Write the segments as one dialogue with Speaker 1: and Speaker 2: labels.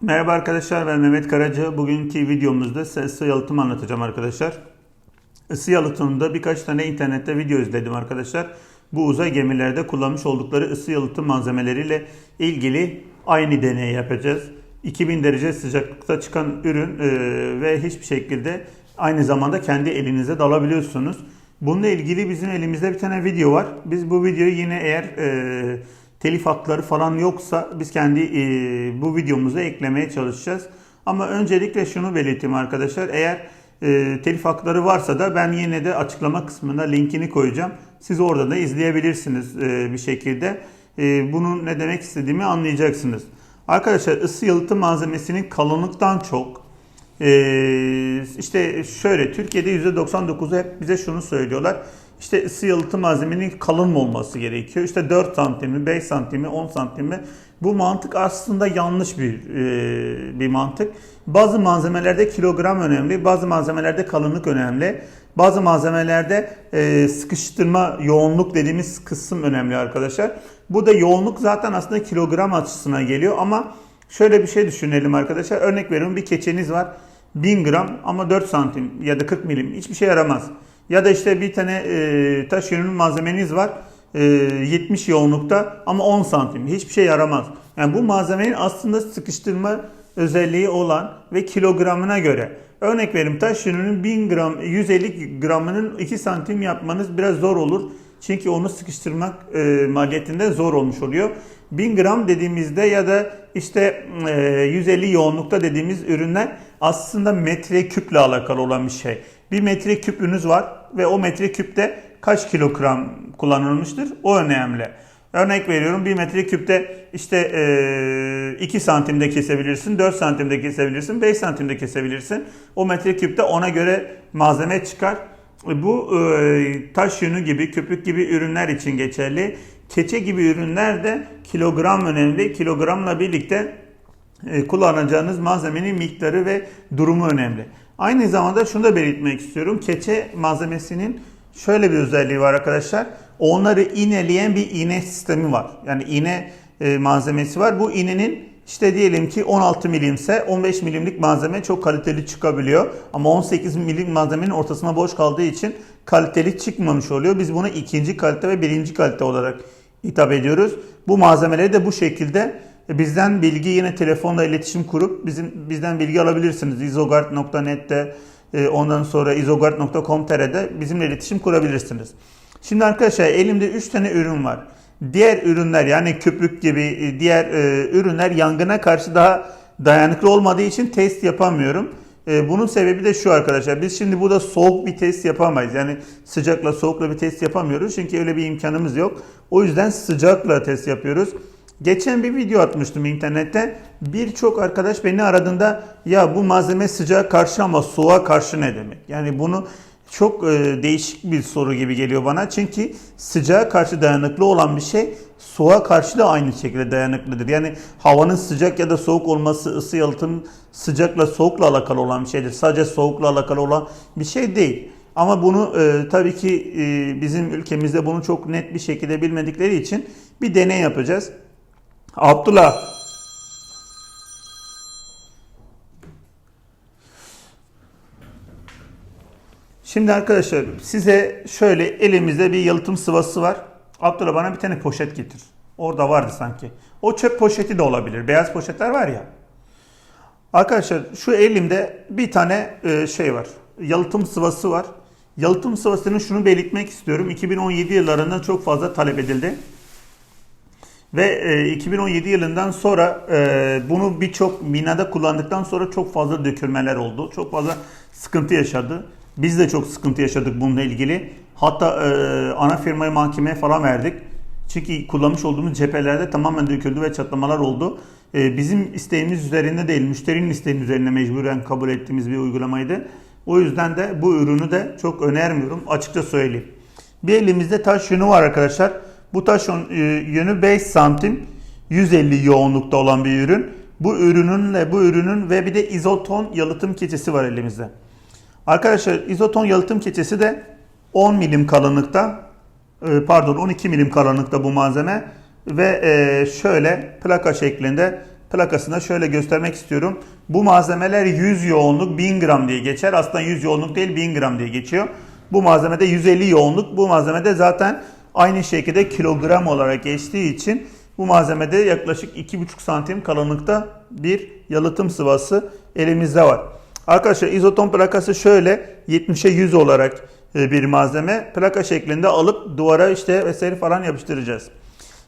Speaker 1: Merhaba arkadaşlar ben Mehmet Karaca. Bugünkü videomuzda ısı yalıtım anlatacağım arkadaşlar. Isı yalıtımında birkaç tane internette video izledim arkadaşlar. Bu uzay gemilerde kullanmış oldukları ısı yalıtım malzemeleriyle ilgili aynı deneyi yapacağız. 2000 derece sıcaklıkta çıkan ürün e, ve hiçbir şekilde aynı zamanda kendi elinize dalabiliyorsunuz. Bununla ilgili bizim elimizde bir tane video var. Biz bu videoyu yine eğer e, telif hakları falan yoksa biz kendi e, bu videomuza eklemeye çalışacağız. Ama öncelikle şunu belirteyim arkadaşlar. Eğer e, telif hakları varsa da ben yine de açıklama kısmına linkini koyacağım. Siz orada da izleyebilirsiniz e, bir şekilde. E, bunun ne demek istediğimi anlayacaksınız. Arkadaşlar ısı yalıtım malzemesinin kalınlıktan çok ee, işte şöyle Türkiye'de %99'u hep bize şunu söylüyorlar. İşte ısı yalıtım malzemenin kalın mı olması gerekiyor? İşte 4 santimi, 5 santimi, 10 santimi. Bu mantık aslında yanlış bir e, bir mantık. Bazı malzemelerde kilogram önemli, bazı malzemelerde kalınlık önemli. Bazı malzemelerde e, sıkıştırma, yoğunluk dediğimiz kısım önemli arkadaşlar. Bu da yoğunluk zaten aslında kilogram açısına geliyor ama şöyle bir şey düşünelim arkadaşlar. Örnek veriyorum bir keçeniz var. 1000 gram ama 4 santim ya da 40 milim hiçbir şey yaramaz. Ya da işte bir tane e, taş yönünün malzemeniz var. E, 70 yoğunlukta ama 10 santim hiçbir şey yaramaz. Yani bu malzemenin aslında sıkıştırma özelliği olan ve kilogramına göre. Örnek verim taş yönünün 1000 gram 150 gramının 2 santim yapmanız biraz zor olur. Çünkü onu sıkıştırmak e, maliyetinde zor olmuş oluyor. 1000 gram dediğimizde ya da işte e, 150 yoğunlukta dediğimiz ürünler aslında metre küple alakalı olan bir şey. Bir metre küpünüz var ve o metre küpte kaç kilogram kullanılmıştır o önemli. Örnek veriyorum 1 metre küpte işte e, 2 santimde kesebilirsin, 4 santimde kesebilirsin, 5 santimde kesebilirsin. O metre küpte ona göre malzeme çıkar. Bu e, taş yünü gibi, köpük gibi ürünler için geçerli. Keçe gibi ürünler de kilogram önemli. Kilogramla birlikte kullanacağınız malzemenin miktarı ve durumu önemli. Aynı zamanda şunu da belirtmek istiyorum. Keçe malzemesinin şöyle bir özelliği var arkadaşlar. Onları iğneleyen bir iğne sistemi var. Yani iğne e, malzemesi var. Bu iğnenin işte diyelim ki 16 milimse 15 milimlik malzeme çok kaliteli çıkabiliyor. Ama 18 milim malzemenin ortasına boş kaldığı için kaliteli çıkmamış oluyor. Biz bunu ikinci kalite ve birinci kalite olarak hitap ediyoruz. Bu malzemeleri de bu şekilde bizden bilgi yine telefonla iletişim kurup bizim bizden bilgi alabilirsiniz. izogard.net'te e, ondan sonra izogard.com.tr'de bizimle iletişim kurabilirsiniz. Şimdi arkadaşlar elimde 3 tane ürün var. Diğer ürünler yani köpük gibi e, diğer e, ürünler yangına karşı daha dayanıklı olmadığı için test yapamıyorum. E, bunun sebebi de şu arkadaşlar. Biz şimdi burada soğuk bir test yapamayız. Yani sıcakla soğukla bir test yapamıyoruz. Çünkü öyle bir imkanımız yok. O yüzden sıcakla test yapıyoruz. Geçen bir video atmıştım internette. Birçok arkadaş beni aradığında ya bu malzeme sıcağa karşı ama soğuğa karşı ne demek? Yani bunu çok e, değişik bir soru gibi geliyor bana. Çünkü sıcağa karşı dayanıklı olan bir şey soğuğa karşı da aynı şekilde dayanıklıdır. Yani havanın sıcak ya da soğuk olması ısı yalıtım sıcakla soğukla alakalı olan bir şeydir. Sadece soğukla alakalı olan bir şey değil. Ama bunu e, tabii ki e, bizim ülkemizde bunu çok net bir şekilde bilmedikleri için bir deney yapacağız. Abdullah Şimdi arkadaşlar size şöyle elimizde bir yalıtım sıvası var. Abdullah bana bir tane poşet getir. Orada vardı sanki. O çöp poşeti de olabilir. Beyaz poşetler var ya. Arkadaşlar şu elimde bir tane e, şey var. Yalıtım sıvası var. Yalıtım sıvasının şunu belirtmek istiyorum. 2017 yıllarında çok fazla talep edildi. Ve e, 2017 yılından sonra e, bunu birçok binada kullandıktan sonra çok fazla dökülmeler oldu. Çok fazla sıkıntı yaşadı. Biz de çok sıkıntı yaşadık bununla ilgili. Hatta e, ana firmayı mahkemeye falan verdik. Çünkü kullanmış olduğumuz cephelerde tamamen döküldü ve çatlamalar oldu. E, bizim isteğimiz üzerinde değil, müşterinin isteğinin üzerine mecburen kabul ettiğimiz bir uygulamaydı. O yüzden de bu ürünü de çok önermiyorum. Açıkça söyleyeyim. Bir elimizde taş yünü var arkadaşlar. Bu taş yönü 5 santim 150 yoğunlukta olan bir ürün. Bu ürününle bu ürünün ve bir de izoton yalıtım keçesi var elimizde. Arkadaşlar izoton yalıtım keçesi de 10 milim kalınlıkta e, pardon 12 milim kalınlıkta bu malzeme ve e, şöyle plaka şeklinde plakasında şöyle göstermek istiyorum. Bu malzemeler 100 yoğunluk 1000 gram diye geçer. Aslında 100 yoğunluk değil 1000 gram diye geçiyor. Bu malzemede 150 yoğunluk. Bu malzemede zaten aynı şekilde kilogram olarak geçtiği için bu malzemede yaklaşık 2,5 santim kalınlıkta bir yalıtım sıvası elimizde var. Arkadaşlar izoton plakası şöyle 70'e 100 olarak e, bir malzeme. Plaka şeklinde alıp duvara işte vesaire falan yapıştıracağız.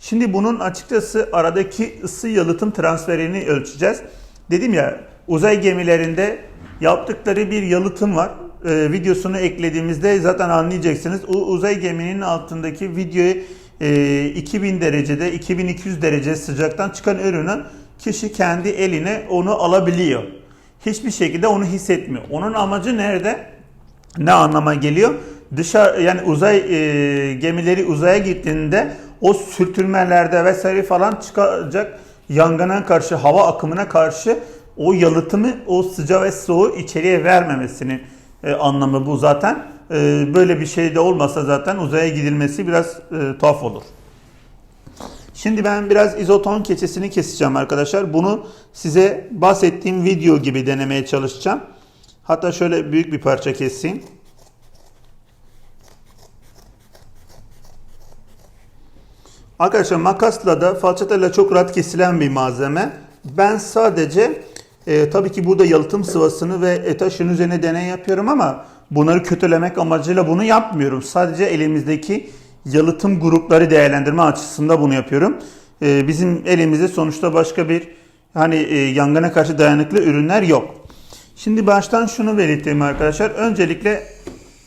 Speaker 1: Şimdi bunun açıkçası aradaki ısı yalıtım transferini ölçeceğiz. Dedim ya uzay gemilerinde yaptıkları bir yalıtım var. Ee, videosunu eklediğimizde zaten anlayacaksınız. O uzay geminin altındaki videoyu e, 2000 derecede 2200 derece sıcaktan çıkan ürünü kişi kendi eline onu alabiliyor. Hiçbir şekilde onu hissetmiyor. Onun amacı nerede? Ne anlama geliyor? Dışarı yani uzay e, gemileri uzaya gittiğinde o sürtünmelerde vesaire falan çıkacak yangına karşı, hava akımına karşı o yalıtımı, o sıcağı ve soğuğu içeriye vermemesinin e, anlamı bu zaten. E, böyle bir şey de olmasa zaten uzaya gidilmesi biraz e, tuhaf olur. Şimdi ben biraz izoton keçesini keseceğim arkadaşlar. Bunu size bahsettiğim video gibi denemeye çalışacağım. Hatta şöyle büyük bir parça keseyim. Arkadaşlar makasla da falçatayla çok rahat kesilen bir malzeme. Ben sadece e, tabii ki burada yalıtım sıvasını ve etaşın üzerine deney yapıyorum ama bunları kötülemek amacıyla bunu yapmıyorum. Sadece elimizdeki yalıtım grupları değerlendirme açısından bunu yapıyorum. E, bizim elimizde sonuçta başka bir hani e, yangına karşı dayanıklı ürünler yok. Şimdi baştan şunu belirteyim arkadaşlar. Öncelikle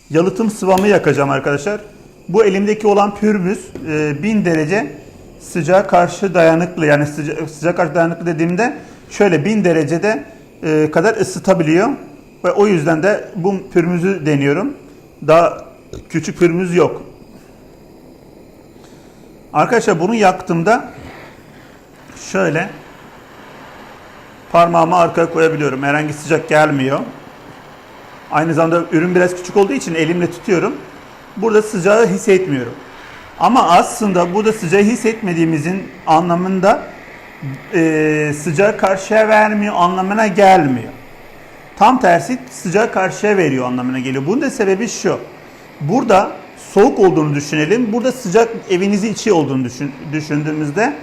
Speaker 1: yalıtım sıvamı yakacağım arkadaşlar. Bu elimdeki olan pürbüz e, 1000 derece sıcağa karşı dayanıklı. Yani sıca, sıcak karşı dayanıklı dediğimde şöyle 1000 derecede e, kadar ısıtabiliyor. Ve o yüzden de bu pürmüzü deniyorum. Daha küçük pürmüz yok. Arkadaşlar bunu yaktığımda şöyle parmağımı arkaya koyabiliyorum. Herhangi sıcak gelmiyor. Aynı zamanda ürün biraz küçük olduğu için elimle tutuyorum. Burada sıcağı hissetmiyorum. Ama aslında burada sıcağı hissetmediğimizin anlamında e, sıcağı karşıya vermiyor anlamına gelmiyor. Tam tersi sıcağı karşıya veriyor anlamına geliyor. Bunun da sebebi şu. Burada soğuk olduğunu düşünelim. Burada sıcak evinizi içi olduğunu düşün, düşündüğümüzde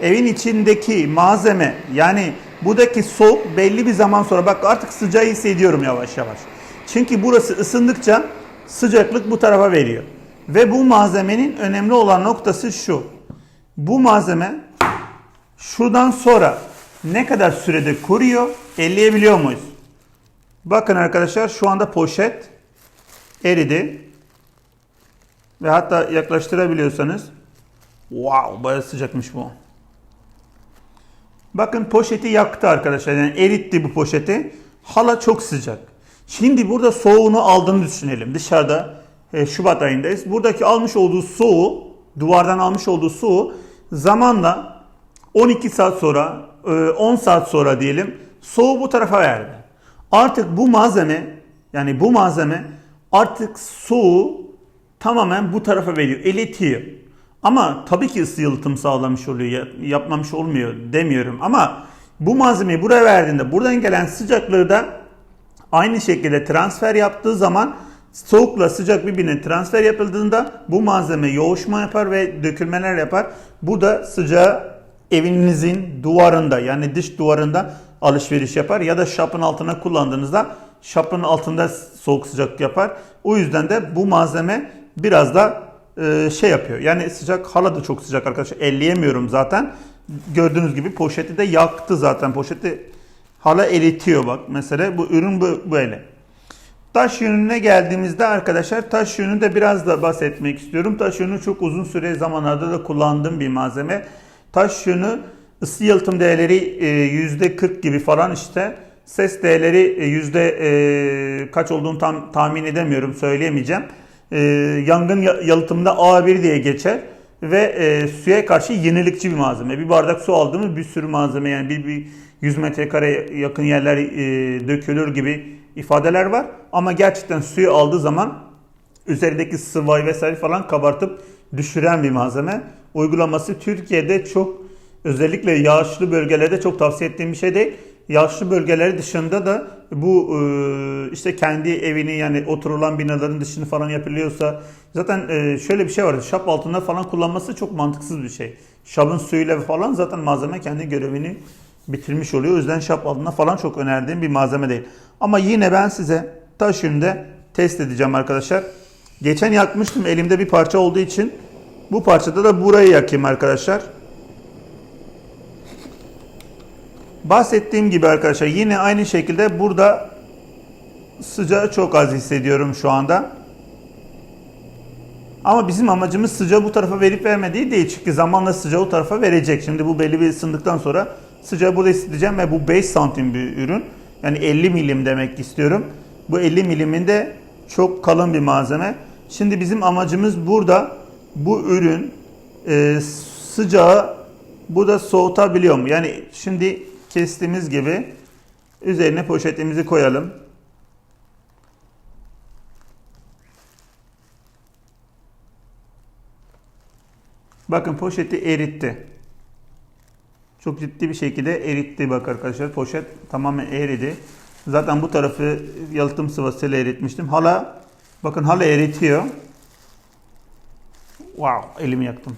Speaker 1: evin içindeki malzeme yani buradaki soğuk belli bir zaman sonra bak artık sıcağı hissediyorum yavaş yavaş. Çünkü burası ısındıkça sıcaklık bu tarafa veriyor. Ve bu malzemenin önemli olan noktası şu. Bu malzeme şuradan sonra ne kadar sürede kuruyor, elleyebiliyor muyuz? Bakın arkadaşlar şu anda poşet eridi. Ve hatta yaklaştırabiliyorsanız wow bayağı sıcakmış bu. Bakın poşeti yaktı arkadaşlar. Yani eritti bu poşeti. Hala çok sıcak. Şimdi burada soğuğunu aldığını düşünelim. Dışarıda e, Şubat ayındayız. Buradaki almış olduğu soğuğu, duvardan almış olduğu soğuğu zamanla 12 saat sonra, e, 10 saat sonra diyelim soğuğu bu tarafa verdi. Artık bu malzeme, yani bu malzeme artık soğuğu tamamen bu tarafa veriyor, iletiyor. Ama tabii ki ısı yalıtım sağlamış oluyor, yapmamış olmuyor demiyorum. Ama bu malzemeyi buraya verdiğinde buradan gelen sıcaklığı da aynı şekilde transfer yaptığı zaman soğukla sıcak birbirine transfer yapıldığında bu malzeme yoğuşma yapar ve dökülmeler yapar. Bu da sıcağı evinizin duvarında yani dış duvarında alışveriş yapar ya da şapın altına kullandığınızda şapın altında soğuk sıcak yapar. O yüzden de bu malzeme biraz da e, şey yapıyor. Yani sıcak hala da çok sıcak arkadaşlar. Elleyemiyorum zaten. Gördüğünüz gibi poşeti de yaktı zaten. Poşeti hala eritiyor bak. Mesela bu ürün bu, böyle. Taş yönüne geldiğimizde arkadaşlar taş yönü de biraz da bahsetmek istiyorum. Taş yönü çok uzun süre zamanlarda da kullandığım bir malzeme. Taş yönü ısı yalıtım değerleri %40 gibi falan işte. Ses değerleri yüzde e, kaç olduğunu tam tahmin edemiyorum söyleyemeyeceğim. E, yangın yalıtımında A1 diye geçer ve e, suya karşı yenilikçi bir malzeme. Bir bardak su aldığımız bir sürü malzeme yani bir, bir 100 metrekare yakın yerler e, dökülür gibi ifadeler var. Ama gerçekten suyu aldığı zaman üzerindeki sıvayı vesaire falan kabartıp düşüren bir malzeme. Uygulaması Türkiye'de çok Özellikle yağışlı bölgelerde çok tavsiye ettiğim bir şey değil. Yağışlı bölgeleri dışında da bu e, işte kendi evini yani oturulan binaların dışını falan yapılıyorsa zaten e, şöyle bir şey var. Şap altında falan kullanması çok mantıksız bir şey. Şabın suyuyla falan zaten malzeme kendi görevini bitirmiş oluyor. O yüzden şap altında falan çok önerdiğim bir malzeme değil. Ama yine ben size taş yönünde test edeceğim arkadaşlar. Geçen yakmıştım elimde bir parça olduğu için bu parçada da burayı yakayım arkadaşlar. Bahsettiğim gibi arkadaşlar yine aynı şekilde burada sıcağı çok az hissediyorum şu anda. Ama bizim amacımız sıcağı bu tarafa verip vermediği değil. Çünkü zamanla sıcağı o tarafa verecek. Şimdi bu belli bir ısındıktan sonra sıcağı burada hissedeceğim ve bu 5 santim bir ürün. Yani 50 milim demek istiyorum. Bu 50 milimin de çok kalın bir malzeme. Şimdi bizim amacımız burada bu ürün e, sıcağı burada soğutabiliyor mu? Yani şimdi kestiğimiz gibi üzerine poşetimizi koyalım. Bakın poşeti eritti. Çok ciddi bir şekilde eritti bak arkadaşlar. Poşet tamamen eridi. Zaten bu tarafı yalıtım sıvasıyla eritmiştim. Hala bakın hala eritiyor. Wow elimi yaktım.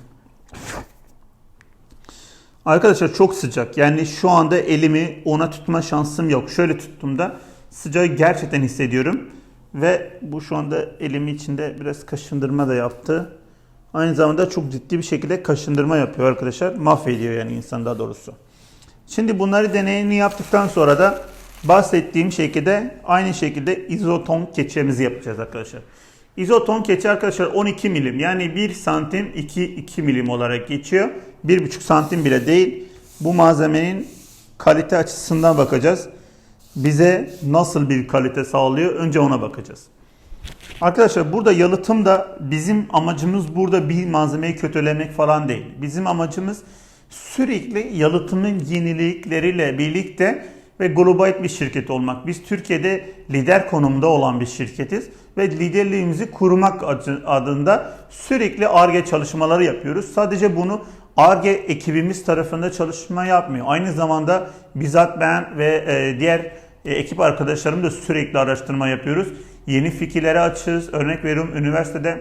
Speaker 1: Arkadaşlar çok sıcak. Yani şu anda elimi ona tutma şansım yok. Şöyle tuttuğumda sıcağı gerçekten hissediyorum. Ve bu şu anda elimi içinde biraz kaşındırma da yaptı. Aynı zamanda çok ciddi bir şekilde kaşındırma yapıyor arkadaşlar. Mahvediyor yani insan daha doğrusu. Şimdi bunları deneyini yaptıktan sonra da bahsettiğim şekilde aynı şekilde izoton keçemizi yapacağız arkadaşlar. İzoton keçi arkadaşlar 12 milim yani 1 santim 2, 2 milim olarak geçiyor. 1,5 santim bile değil. Bu malzemenin kalite açısından bakacağız. Bize nasıl bir kalite sağlıyor önce ona bakacağız. Arkadaşlar burada yalıtım da bizim amacımız burada bir malzemeyi kötülemek falan değil. Bizim amacımız sürekli yalıtımın yenilikleriyle birlikte ve global bir şirket olmak. Biz Türkiye'de lider konumda olan bir şirketiz ve liderliğimizi kurmak adında sürekli ARGE çalışmaları yapıyoruz. Sadece bunu ARGE ekibimiz tarafında çalışma yapmıyor. Aynı zamanda bizzat ben ve e, diğer e, ekip arkadaşlarım da sürekli araştırma yapıyoruz. Yeni fikirlere açığız. Örnek veriyorum üniversitede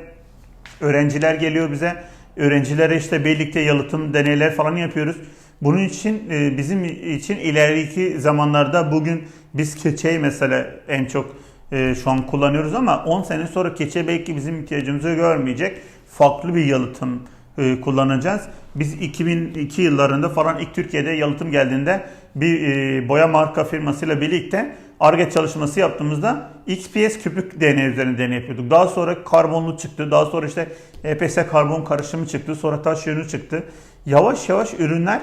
Speaker 1: öğrenciler geliyor bize. Öğrencilere işte birlikte yalıtım deneyler falan yapıyoruz. Bunun için e, bizim için ileriki zamanlarda bugün biz keçeyi mesela en çok e, şu an kullanıyoruz ama 10 sene sonra keçe belki bizim ihtiyacımızı görmeyecek. Farklı bir yalıtım e, kullanacağız. Biz 2002 yıllarında falan ilk Türkiye'de yalıtım geldiğinde bir boya marka firmasıyla birlikte ARGE çalışması yaptığımızda XPS küplük DNA üzerine deney yapıyorduk. Daha sonra karbonlu çıktı. Daha sonra işte EPS karbon karışımı çıktı. Sonra taş yönü çıktı. Yavaş yavaş ürünler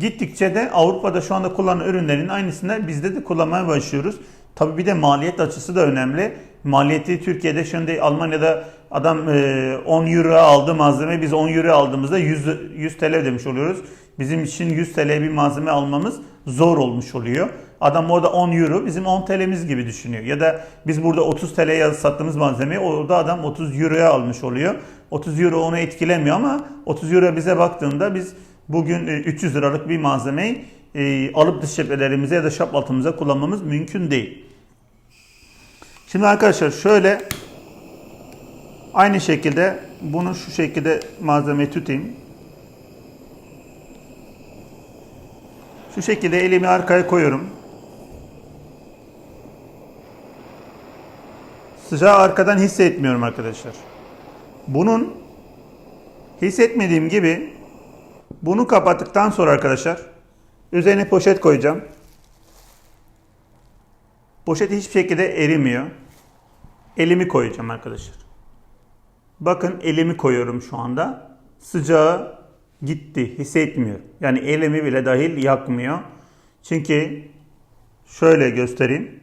Speaker 1: gittikçe de Avrupa'da şu anda kullanılan ürünlerin aynısını bizde de kullanmaya başlıyoruz. Tabii bir de maliyet açısı da önemli. Maliyeti Türkiye'de şimdi Almanya'da adam 10 euro aldı malzeme biz 10 euro aldığımızda 100, 100 TL demiş oluyoruz. Bizim için 100 TL bir malzeme almamız zor olmuş oluyor. Adam orada 10 euro bizim 10 TL'miz gibi düşünüyor. Ya da biz burada 30 TL'ye sattığımız malzemeyi orada adam 30 euroya almış oluyor. 30 euro onu etkilemiyor ama 30 euro bize baktığında biz bugün 300 liralık bir malzemeyi e, alıp dış cephelerimize ya da şap altımıza kullanmamız mümkün değil. Şimdi arkadaşlar şöyle aynı şekilde bunu şu şekilde malzemeyi tutayım. Şu şekilde elimi arkaya koyuyorum. Sıcağı arkadan hissetmiyorum arkadaşlar. Bunun hissetmediğim gibi bunu kapattıktan sonra arkadaşlar üzerine poşet koyacağım. Poşet hiçbir şekilde erimiyor. Elimi koyacağım arkadaşlar. Bakın elimi koyuyorum şu anda. Sıcağı gitti. Hissetmiyor. Yani elimi bile dahil yakmıyor. Çünkü şöyle göstereyim.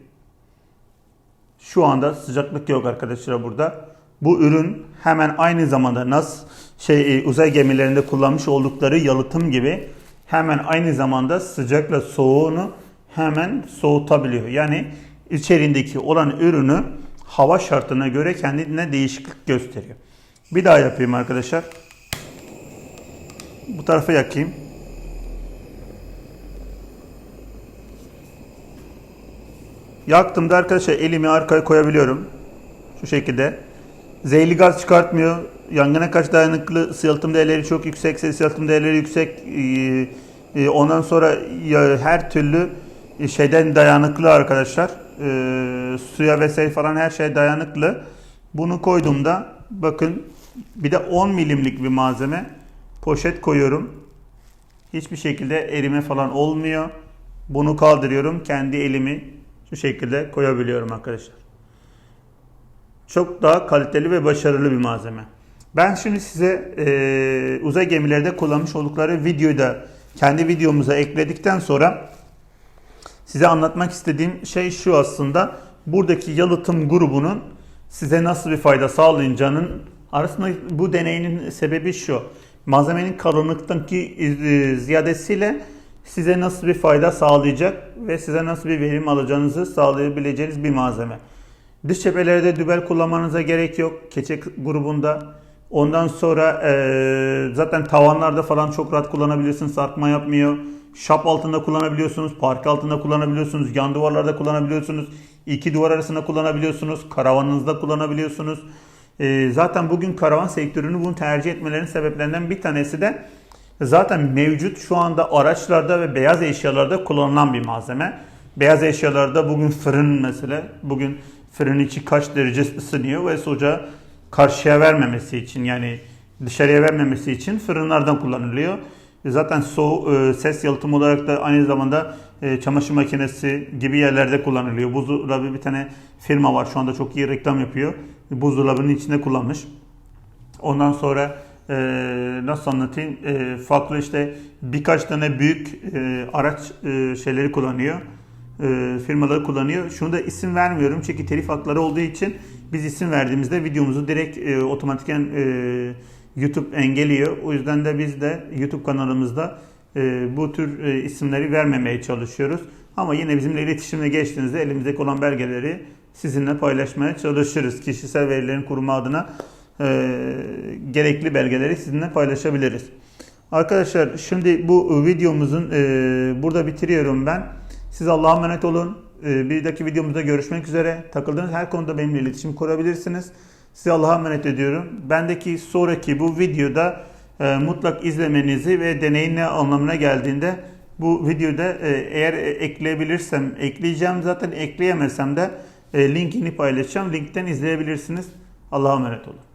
Speaker 1: Şu anda sıcaklık yok arkadaşlar burada bu ürün hemen aynı zamanda NAS şey e, uzay gemilerinde kullanmış oldukları yalıtım gibi hemen aynı zamanda sıcakla soğuğunu hemen soğutabiliyor. Yani içerindeki olan ürünü hava şartına göre kendine değişiklik gösteriyor. Bir daha yapayım arkadaşlar. Bu tarafa yakayım. Yaktığımda arkadaşlar elimi arkaya koyabiliyorum. Şu şekilde. Zehirli gaz çıkartmıyor. Yangına karşı dayanıklı. Isı yalıtım değerleri çok yüksek. Ses yalıtım değerleri yüksek. Ee, e, ondan sonra her türlü şeyden dayanıklı arkadaşlar. Suya vesaire falan her şey dayanıklı. Bunu koyduğumda bakın bir de 10 milimlik bir malzeme. Poşet koyuyorum. Hiçbir şekilde erime falan olmuyor. Bunu kaldırıyorum. Kendi elimi şu şekilde koyabiliyorum arkadaşlar. Çok daha kaliteli ve başarılı bir malzeme. Ben şimdi size e, uzay gemilerde kullanmış oldukları videoyu da kendi videomuza ekledikten sonra size anlatmak istediğim şey şu aslında. Buradaki yalıtım grubunun size nasıl bir fayda sağlayacağının arasında bu deneyinin sebebi şu. Malzemenin kalınlıktaki e, ziyadesiyle size nasıl bir fayda sağlayacak ve size nasıl bir verim alacağınızı sağlayabileceğiniz bir malzeme. Dış cephelerde dübel kullanmanıza gerek yok. Keçe grubunda. Ondan sonra e, zaten tavanlarda falan çok rahat kullanabilirsiniz. Sarkma yapmıyor. Şap altında kullanabiliyorsunuz. Park altında kullanabiliyorsunuz. Yan duvarlarda kullanabiliyorsunuz. iki duvar arasında kullanabiliyorsunuz. Karavanınızda kullanabiliyorsunuz. E, zaten bugün karavan sektörünü bunu tercih etmelerinin sebeplerinden bir tanesi de zaten mevcut şu anda araçlarda ve beyaz eşyalarda kullanılan bir malzeme. Beyaz eşyalarda bugün fırın mesela. Bugün fırın içi kaç derece ısınıyor ve soğuca karşıya vermemesi için yani dışarıya vermemesi için fırınlardan kullanılıyor. Zaten soğuk ses yalıtım olarak da aynı zamanda e, çamaşır makinesi gibi yerlerde kullanılıyor. Buzdolabı bir tane firma var şu anda çok iyi reklam yapıyor. Buzdolabının içinde kullanmış. Ondan sonra e, nasıl anlatayım? E, farklı işte birkaç tane büyük e, araç e, şeyleri kullanıyor. E, firmaları kullanıyor. Şunu da isim vermiyorum çünkü telif hakları olduğu için biz isim verdiğimizde videomuzu direkt e, otomatiken e, YouTube engelliyor. O yüzden de biz de YouTube kanalımızda e, bu tür e, isimleri vermemeye çalışıyoruz. Ama yine bizimle iletişime geçtiğinizde elimizdeki olan belgeleri sizinle paylaşmaya çalışırız. Kişisel verilerin koruma adına e, gerekli belgeleri sizinle paylaşabiliriz. Arkadaşlar şimdi bu videomuzun e, burada bitiriyorum ben. Siz Allah'a emanet olun. E, bir dahaki videomuzda görüşmek üzere. Takıldığınız her konuda benimle iletişim kurabilirsiniz. Size Allah'a emanet ediyorum. Bendeki sonraki bu videoda e, mutlak izlemenizi ve deneyin ne anlamına geldiğinde bu videoda e, eğer ekleyebilirsem ekleyeceğim. Zaten ekleyemesem de e, linkini paylaşacağım. Linkten izleyebilirsiniz. Allah'a emanet olun.